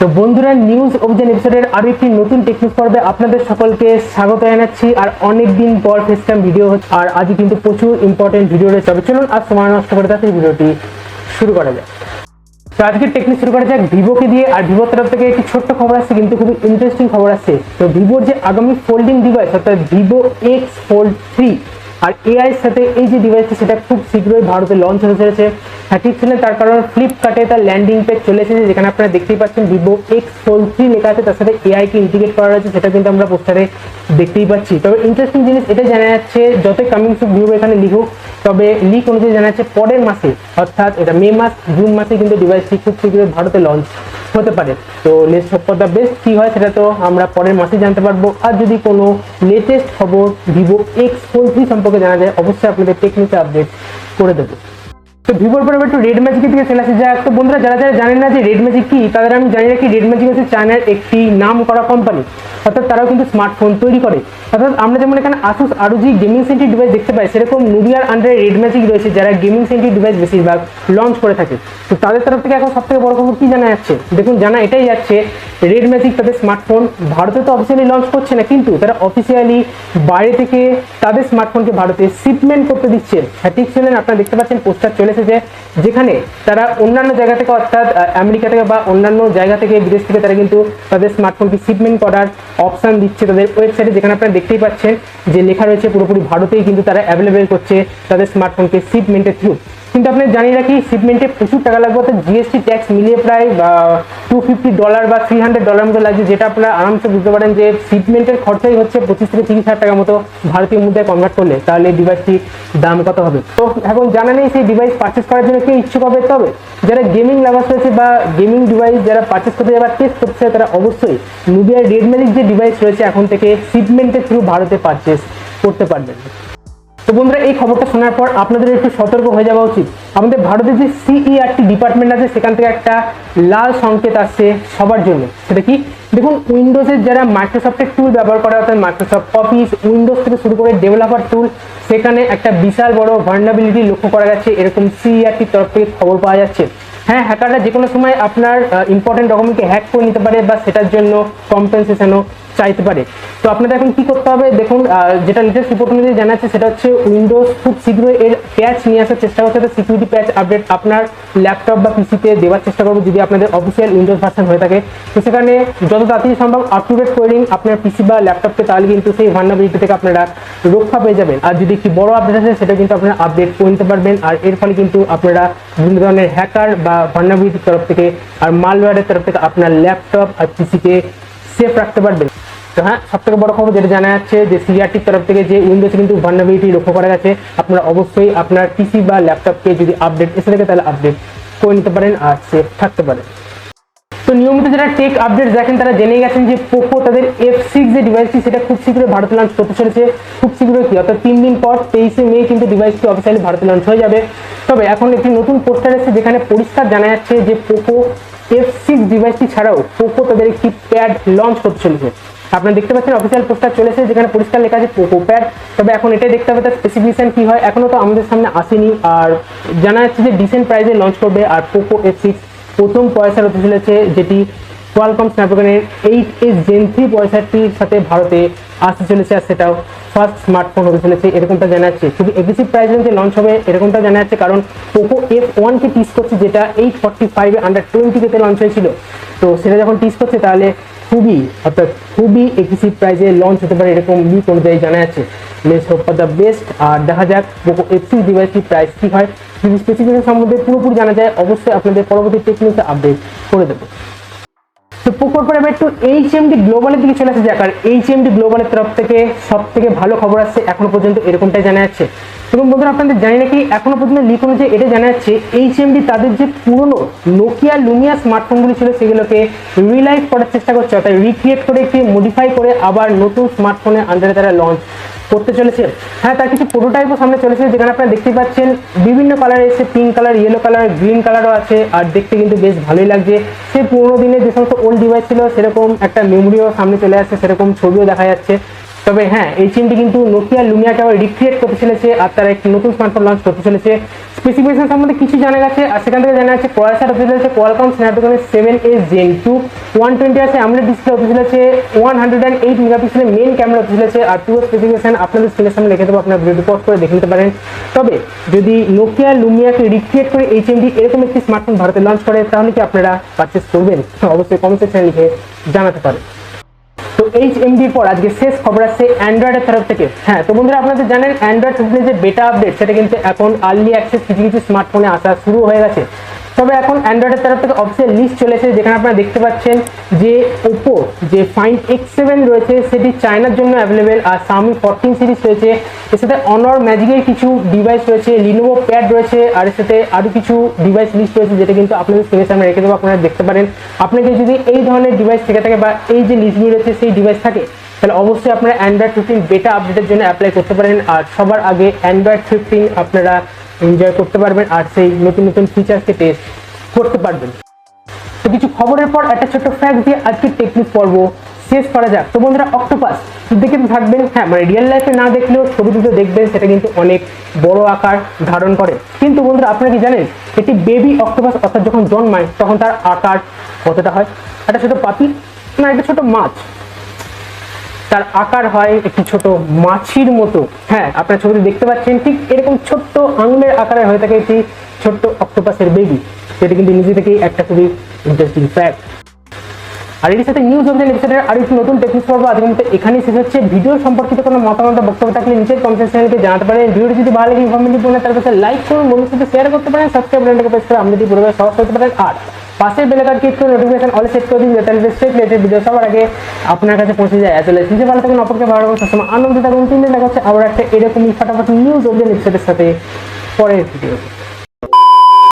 তো বন্ধুরা নিউজ অভিযান এপিসোডের আরও একটি নতুন টেকনিক পর্বে আপনাদের সকলকে স্বাগত জানাচ্ছি। আর অনেক দিন পর ফেস টাইম ভিডিও হচ্ছে, আর আজকে কিন্তু প্রচুর ইম্পর্টেন্ট ভিডিও রয়েছে। তবে চলুন, আর সময় নষ্ট করে তাতে ভিডিওটি শুরু করা যায় তো আজকের টেকনিক শুরু করা যাক ভিভোকে দিয়ে। আর ভিভোর তরফ থেকে একটি ছোট্ট খবর আসছে, কিন্তু খুবই ইন্টারেস্টিং খবর আসছে। তো ভিভোর যে আগামী ফোল্ডিং ডিভাইস অর্থাৎ ভিভো এক্স ফোল্ড থ্রি আর এআই সাথে এই যে ডিভাইসটি সেটা খুব শীঘ্রই ভারতে লঞ্চ হতে চলেছে। হ্যাঁ ঠিক ছিলেন তার কারণ ফ্লিপকার্টে তার ল্যান্ডিং পেজ চলে এসেছে, যেখানে আপনারা দেখতেই পাচ্ছেন ভিভো এক্স ফোল্ড থ্রি লেখা আছে, তার সাথে এআই কে ইন্টিগ্রেট করা রয়েছে, সেটা কিন্তু আমরা পোস্টারে দেখতেই পাচ্ছি। তবে ইন্টারেস্টিং জিনিস, এটা জানা যাচ্ছে যতই কামিং সুপ ভিভো এখানে লিখুক, তবে লিক অনুযায়ী জানা যাচ্ছে পরের মাসে, অর্থাৎ এটা মে মাস, জুন মাসে কিন্তু ডিভাইসটি খুব শীঘ্রই ভারতে লঞ্চ হতে পারে। তো নেক্সট সব দা বেস্ট কি হয় সেটা তো আমরা পরের মাসে জানতে পারব। আর যদি কোনো লেটেস্ট খবর ভিভো এক্স ফোর থ্রি সম্পর্কে জানা যায়, অবশ্যই আপনাদের টেকনিক্যাল আপডেট করে দেবো। তো ভিভোর পরে একটু রেড ম্যাজিকের দিকে চলে আসে। যাক তো বন্ধুরা, যারা যারা জানেন না যে রেড ম্যাজিক কি, তাদের আমি জানি রাখি রেড ম্যাজিক হচ্ছে চায়নার একটি নাম করা কোম্পানি অর্থাৎ তারাও কিন্তু স্মার্টফোন তৈরি করে। অর্থাৎ আমরা যেমন এখানে আসুস আরও যে গেমিং সেন্টিভ ডিভাইস দেখতে পাই, সেরকম নুবিয়ার আন্ডারে রেড ম্যাজিক রয়েছে, যারা গেমিং সেন্টিভ ডিভাইস বেশিরভাগ লঞ্চ করে থাকে। তো তাদের তরফ থেকে এখন সবথেকে বড় খবর কি জানা যাচ্ছে? দেখুন, জানা এটাই যাচ্ছে রেড ম্যাজিক তাদের স্মার্টফোন ভারতে তো অফিসিয়ালি লঞ্চ করছে না, কিন্তু তারা অফিসিয়ালি বাইরে থেকে তাদের স্মার্টফোনকে ভারতে শিপমেন্ট করতে দিচ্ছে। হ্যাঁ ঠিক ছিলেন আপনারা দেখতে পাচ্ছেন পোস্টার চলে এসেছে যেখানে তারা অন্যান্য জায়গা থেকে অর্থাৎ আমেরিকা থেকে বা অন্যান্য জায়গা থেকে বিদেশ থেকে তারা কিন্তু তাদের স্মার্টফোনকে শিপমেন্ট করার অপশান দিচ্ছে তাদের ওয়েবসাইটে যেখানে আপনারা দেখতেই পাচ্ছেন যে লেখা রয়েছে পুরোপুরি ভারতেই কিন্তু তারা অ্যাভেলেবেল করছে তাদের স্মার্টফোনকে শিপমেন্টের থ্রু কিন্তু আপনি জানিয়ে রাখি শিপমেন্টে প্রচুর টাকা লাগবে, অর্থাৎ জিএসটি ট্যাক্স মিলিয়ে প্রায় টু ফিফটি ডলার বা থ্রি হান্ড্রেড ডলার মতো লাগছে, যেটা আপনারা আরামসে বুঝতে পারেন যে শিপমেন্টের খরচাই হচ্ছে পঁচিশ থেকে তিরিশ হাজার টাকার মতো ভারতীয় মুদ্রায় কনভার্ট করলে, তাহলে এই ডিভাইসটির দাম কত হবে? তো এখন জানা নেই সেই ডিভাইস পারচেস করার জন্য কে ইচ্ছুক হবে, তবে যারা গেমিং লাভার্স রয়েছে বা গেমিং ডিভাইস যারা পারচেস করতে যাবে টেস্ট করতে তারা অবশ্যই নুবিয়ার রেড ম্যাজিক যে ডিভাইস রয়েছে, এখন থেকে শিপমেন্টের থ্রু ভারতে পারচেস করতে পারবেন। তো বন্ধুরা, এই খবরটা শোনার পর আপনাদের একটু সতর্ক হয়ে যাওয়া উচিত। আমাদের ভারতের যে সিইআরটি ডিপার্টমেন্ট আছে, সেখান থেকে একটা লাল সংকেত আসছে সবার জন্য। সেটা কি? দেখুন উইন্ডোজের যারা মাইক্রোসফটের টুল ব্যবহার করা, অর্থাৎ মাইক্রোসফট অফিস উইন্ডোজ থেকে শুরু করে ডেভেলপার টুল সেখানে একটা বিশাল বড় ভার্নাবিলিটি লক্ষ্য করা যাচ্ছে। এরকম সিইআরটির তরফ থেকে খবর পাওয়া যাচ্ছে। হ্যাঁ হ্যাকাররা যে কোনো সময় আপনার ইম্পর্টেন্ট ডকুমেন্টকে হ্যাক করে নিতে পারে বা সেটার জন্য কম্পেনসেশনও চাইতে পারে। তো আপনাদের এখন কি করতে হবে? দেখুন যেটা লেটেস্ট রিপোর্ট অনুযায়ী জানা যাচ্ছে সেটা হচ্ছে উইন্ডোজ খুব শীঘ্রই এর প্যাচ নিয়ে আসার চেষ্টা করছে। সিকিউরিটি প্যাচ আপডেট আপনার ল্যাপটপ বা পিসিতে দেওয়ার চেষ্টা করব যদি আপনাদের অফিসিয়াল উইন্ডোজ ভার্সন হয়ে থাকে। তো সেখানে যত তাড়াতাড়ি সম্ভব আপ টু ডেট করে নিন আপনার পিসি বা ল্যাপটপকে তাহলে কিন্তু সেই ভার্নাবিলিটি থেকে আপনারা রক্ষা পেয়ে যাবেন। আর যদি একটি বড় আপডেট আছে সেটা কিন্তু আপনারা আপডেট করে নিতে পারবেন। আর এর ফলে কিন্তু আপনারা বিভিন্ন ধরনের হ্যাকার বা ভার্নাবিলিটির তরফ থেকে আর মালওয়্যারের তরফ থেকে আপনার ল্যাপটপ আর পিসিকে সেফ রাখতে পারবেন। তো হ্যাঁ সব থেকে বড় খবর যেটা জানা যাচ্ছে যে সিআরটির তরফ থেকে যে উইন্ডোজ কিন্তু ভার্নাবিলিটি লক্ষ্য করা গেছে, আপনারা অবশ্যই আপনার পিসি বা ল্যাপটপকে যদি আপডেট এসে থাকে তাহলে আপডেট করে নিতে পারেন আর সেফ থাকতে পারেন। তো নিয়মিত যারা টেক আপডেট দেখেন, তারা জেনে গেছেন যে পোকো তাদের এফ সিক্স যে ডিভাইসটি সেটা খুব শীঘ্রই ভারতে লঞ্চ করতে চলেছে। খুব শীঘ্রই কি? অর্থাৎ তিন দিন পর তেইশে মে কিন্তু ডিভাইসটি অফিসিয়ালি ভারতে লঞ্চ হয়ে যাবে। তবে এখন একটি নতুন পোস্টার এসেছে যেখানে পরিষ্কার জানা যাচ্ছে যে পোকো এফ সিক্স ডিভাইসটি ছাড়াও পোকো তাদের একটি প্যাড লঞ্চ করতে চলেছে। আপনারা দেখতে পাচ্ছেন অফিসিয়াল পোস্টার চলেছে যেখানে পরিষ্কার লেখা আছে পোকো প্যাড তবে এখন এটাই দেখতে হবে, তার স্পেসিফিকেশন কী হয় এখনও তো আমাদের সামনে আসেনি। আর জানা যাচ্ছে যে ডিসেন্ট প্রাইসে লঞ্চ করবে, আর পোকো এফ সিক্স প্রথম পয়সার হতে চলেছে, যেটি কোয়ালকম স্ন্যাপড্রাগনের এইট এস জেন থ্রি পয়সাটির সাথে ভারতে আসতে চলেছে, আর সেটাও ফার্স্ট স্মার্টফোন হতে চলেছে, এরকমটা জানা যাচ্ছে। খুবই এগ্রেসিভ প্রাইস রেঞ্জে লঞ্চ হবে, এরকমটা জানা যাচ্ছে, কারণ পোকো এফ ওয়ানকে টিস করছে, যেটা এইট ফর্টি ফাইভে আন্ডার টোয়েন্টি টোয়েন্টিতে লঞ্চ হয়েছিল। তো সেটা যখন টিস করছে, তাহলে খুবই, অর্থাৎ খুবই এক্সিভ প্রাইসে লঞ্চ হতে পারে এরকম লিক অনুযায়ী জানা যাচ্ছে let's hope for the best আর দেখা যাক পোকো এফ ডিভাইসটির প্রাইস কী হয়। যদি স্পেসিফিকেশন সম্বন্ধে পুরোপুরি জানা যায়, অবশ্যই আপনাদের পরবর্তী টেকনিক আপডেট করে দেবো। তো পোকোর পরে এবার একটু এইচ গ্লোবালের দিকে চলে আসে যাক। আর এইচ গ্লোবালের তরফ থেকে সব থেকে ভালো খবর আসছে এখনও পর্যন্ত এরকমটাই জানা যাচ্ছে। এবং বন্ধুরা, আপনাদের জানি নাকি এখনও পর্যন্ত লিক অনুযায়ী এটা জানা যাচ্ছে এইচ এমডি তাদের যে পুরনো নোকিয়া লুমিয়া স্মার্টফোনগুলি ছিল, সেগুলোকে রিলাইভ করার চেষ্টা করছে, অর্থাৎ রিক্রিয়েট করে একটি মডিফাই করে আবার নতুন স্মার্টফোনের আন্ডারে তারা লঞ্চ করতে চলেছে। হ্যাঁ তার কিছু প্রোটোটাইপও সামনে চলেছে, যেখানে আপনারা দেখতে পাচ্ছেন বিভিন্ন কালার এসে pink colour yellow colour green কালারও আছে, আর দেখতে কিন্তু বেশ ভালোই লাগছে। সেই পুরোনো দিনে যে সমস্ত ওল্ড ডিভাইস ছিল, সেরকম একটা মেমোরিও সামনে চলে আসছে, সেরকম ছবিও দেখা যাচ্ছে। তবে হ্যাঁ এই চিমটি কিন্তু নোকিয়া লুমিয়াকে আবার রিক্রিয়েট করতে চলেছে আর তারা একটি নতুন স্মার্টফোন লঞ্চ করতে চলেছে। স্পেসিফিকেশন সম্বন্ধে কিছু জানা গেছে আর সেখান থেকে জানা যাচ্ছে প্রসেসর হতে চলেছে Qualcomm স্ন্যাপড্রাগনের seven S gen two one twenty আছে আমলেট ডিসপ্লে হতে চলেছে ওয়ান হান্ড্রেড অ্যান্ড এইট মেগাপিক্সেলের মেন ক্যামেরা হতে চলেছে আর পুরো স্পেসিফিকেশন আপনাদের স্ক্রিনের সামনে রেখে দেবো, আপনার ভিডিও পজ করে দেখে নিতে পারেন। তবে যদি নোকিয়া লুমিয়াকে রিক্রিয়েট করে এইচ এমডি এরকম একটি স্মার্টফোন ভারতে লঞ্চ করে, তাহলে কি আপনারা পারচেস করবেন? অবশ্যই কমেন্ট সেকশনে লিখে জানাতে পারেন। এইচ এম ডি পর, আজকে শেষ খবর আসছে অ্যান্ড্রয়েডের তরফ থেকে। হ্যাঁ তো বন্ধুরা আপনাদের জানেন অ্যান্ড্রয়েড যে বেটা আপডেট সেটা কিন্তু এখন আর্লি অ্যাক্সেস কিছু কিছু স্মার্টফোনে আসা শুরু হয়ে গেছে। তবে এখন অ্যান্ড্রয়েডের তরফ থেকে অফিসিয়াল লিস্ট চলেছে যেখানে আপনারা দেখতে পাচ্ছেন যে ওপো যে ফাইন এক্স সেভেন রয়েছে, সেটি চায়নার জন্য অ্যাভেলেবেল আর সামি ফোরটিন সিরিজ রয়েছে। এর সাথে অনর ম্যাজিকের কিছু ডিভাইস রয়েছে লিনোভো প্যাড রয়েছে, আর এর সাথে আরও কিছু ডিভাইস লিস্ট রয়েছে, যেটা কিন্তু আপনাদের স্ক্রিনের সামনে রেখে দেবো, আপনারা দেখতে পারেন। আপনাকে যদি এই ধরনের ডিভাইস থেকে থাকে বা এই যে লিস্টগুলি রয়েছে, সেই ডিভাইস থাকে, তাহলে অবশ্যই আপনারা অ্যান্ড্রয়েড ফিফটিন বেটা আপডেটের জন্য অ্যাপ্লাই করতে পারেন। আর সবার আগে অ্যান্ড্রয়েড ফিফটিন আপনারা এনজয় করতে পারবেন আর সেই নতুন নতুন ফিচার্সকে টেস্ট করতে পারবেন। তো কিছু খবরের পর একটা ছোট্ট ফ্যাক্ট দিয়ে আজকের টেকনিক পর্ব শেষ করা যাক। তো বন্ধুরা অক্টোপাস দেখে থাকবেন হ্যাঁ মানে রিয়েল লাইফে না দেখলেও ছবি দুটো দেখবেন, সেটা কিন্তু অনেক বড় আকার ধারণ করে। কিন্তু বন্ধুরা, আপনারা কি জানেন এটি বেবি অক্টোপাস অর্থাৎ যখন জন্মায়, তখন তার আকার কতটা হয়? একটা ছোট পাতি না, একটা ছোট মাছ? তার আকার হয় একটি ছোট মাছির মতো। হ্যাঁ আপনার ছবিতে দেখতে পাচ্ছেন ঠিক এরকম ছোট্ট আঙুলের আকারে হয়ে থাকে একটি ছোট্ট অক্টোপাসের বেবি। সেটা কিন্তু নিজে থেকেই একটা খুবই ইন্টারেস্টিং ফ্যাক্ট আর এর সাথে নিউজ অফ এপিসোডের আরও একটি নতুন টেকনিক পর্ব আজকের মতো এখানেই শেষ হচ্ছে। ভিডিও সম্পর্কিত কোনো মতামত বক্তব্য থাকলে নিচের কমেন্ট সেকশনে জানাতে পারেন। ভিডিওটি যদি ভালো লাগে ইনফরমেটিভ মনে তার কাছে লাইক করুন। বন্ধুর সাথে শেয়ার করতে পারেন। সাবস্ক্রাইব বাটনটাকে প্রেস করে আমাদের পুরো সহজ করতে পারেন। আর পাশের বেলাকার ক্লিক করে নোটিফিকেশন অল সেট করে দিন, যাতে স্টেট রিলেটেড ভিডিও সবার আগে আপনার কাছে পৌঁছে যায়। আসলে নিজে ভালো থাকুন, অপরকে ভালো রাখুন, সবসময় আনন্দ থাকুন। তিন দিন দেখা হচ্ছে, আবার একটা এরকমই ফাটাফাটি নিউজ অফ এপিসোডের সাথে পরের ভিডিও